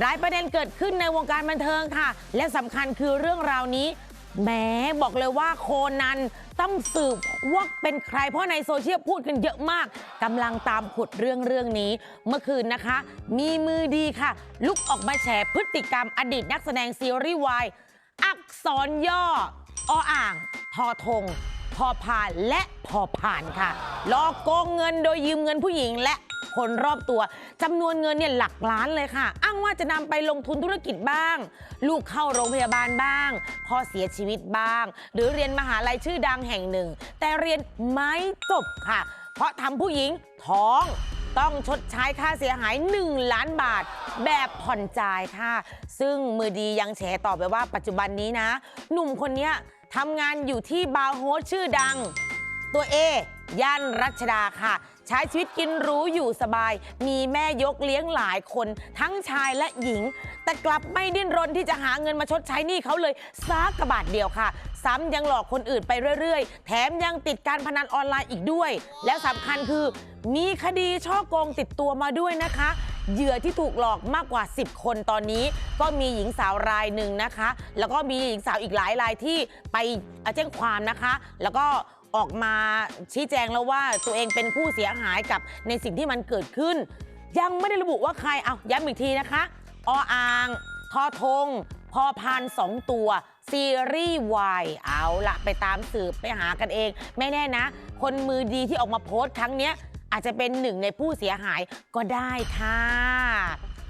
หลายประเด็นเกิดขึ้นในวงการบันเทิงค่ะ และสำคัญคือเรื่องราวนี้แหมบอกเลยว่าโคนันต้องสืบว่าเป็นใครเพราะในโซเชียลพูดกันเยอะมากกำลังตามขุดเรื่องเรื่องนี้ เมื่อคืนนะคะ มีมือดีค่ะ ลุกออกมาแฉพฤติกรรมอดีตนักแสดงซีรีส์วายอักษรย่อออ่าง ทอทง พอพานและพอผ่านค่ะลอกโกงเงินโดยยืมเงินผู้หญิงและ คนรอบตัวจำนวนเงินเนี่ยหลักล้านเลยค่ะ อ้างว่าจะนำไปลงทุนธุรกิจบ้าง ลูกเข้าโรงพยาบาลบ้าง พ่อเสียชีวิตบ้าง หรือเรียนมหาลัยชื่อดังแห่งหนึ่ง แต่เรียนไม่จบค่ะ เพราะทำผู้หญิงท้องต้องชดใช้ค่าเสียหาย 1 ล้านบาท แบบผ่อนจ่ายค่ะ ซึ่งมือดียังแฉต่อไปว่าปัจจุบันนี้นะ หนุ่มคนนี้ทำงานอยู่ที่บาร์โฮสชื่อดัง ตัวเอ ย่านรัชดาค่ะ ใช้ชีวิตกินหรู้อยู่สบาย มีแม่ยกเลี้ยงหลายคน ทั้งชายและหญิง แต่กลับไม่ดิ้นรนที่จะหาเงินมาชดใช้หนี้เขาเลยซักกระบาทเดียวค่ะ ซ้ำยังหลอกคนอื่นไปเรื่อยๆ แถมยังติดการพนันออนไลน์อีกด้วย แล้วสำคัญคือ มีคดีช่อโกงติดตัวมาด้วยนะคะ เหยื่อที่ถูกหลอกมากกว่า 10 คนตอนนี้ ก็มีหญิงสาวรายหนึ่งนะคะ แล้วก็มีหญิงสาวอีกหลายรายที่ไปแจ้งความนะคะ แล้วก็ ออกมาชี้แจงแล้วว่าตัวเองเป็นผู้เสียหายกับในสิ่งที่มันเกิดขึ้น ยังไม่ได้ระบุว่าใครเอาย้ำอีกทีนะคะ ออ่าง ทอทง พอพานสองตัว ซีรีส์วายเอาละไปตามสืบไปหากันเอง ไม่แน่นะ คนมือดีที่ออกมาโพสต์ครั้งเนี้ยอาจจะเป็นหนึ่งในผู้เสียหายก็ได้ค่ะ